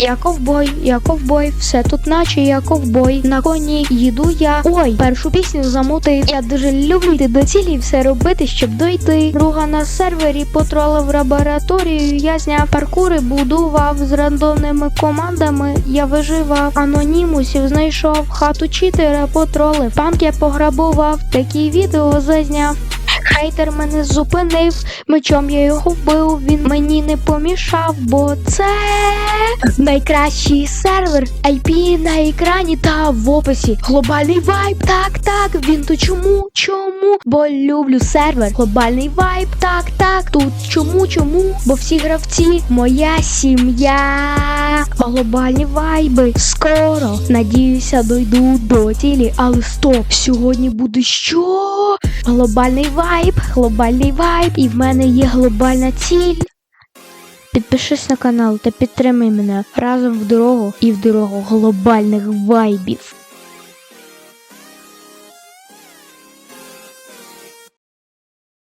Я ковбой, я ковбой, все тут наче я ковбой. На коні їду я. Ой, першу пісню замутив. Я дуже люблю йти до цілі, і все робити, щоб дойти. Друга на сервері потролив лабораторію. Я зняв паркури, будував з рандомними командами. Я виживав анонімусів, знайшов хату читера, потролив. Банк я пограбував, такі відео зазняв. Хейтер мене зупинив, мечом я його вбив, він мені не помішав, бо це найкращий сервер, IP на екрані та в описі. Глобальний вайб, так, так, він то чому? Чому? Бо люблю сервер. Глобальний вайб, так, так. Тут чому, чому? Бо всі гравці моя сім'я. Глобальні вайби скоро. Надіюся, дойду до цілі, але стоп, сьогодні буде що? Глобальний вайб, глобальний вайб, і в мене є глобальна ціль. Підпишись на канал та підтримай мене разом в дорогу і в дорогу глобальних вайбів.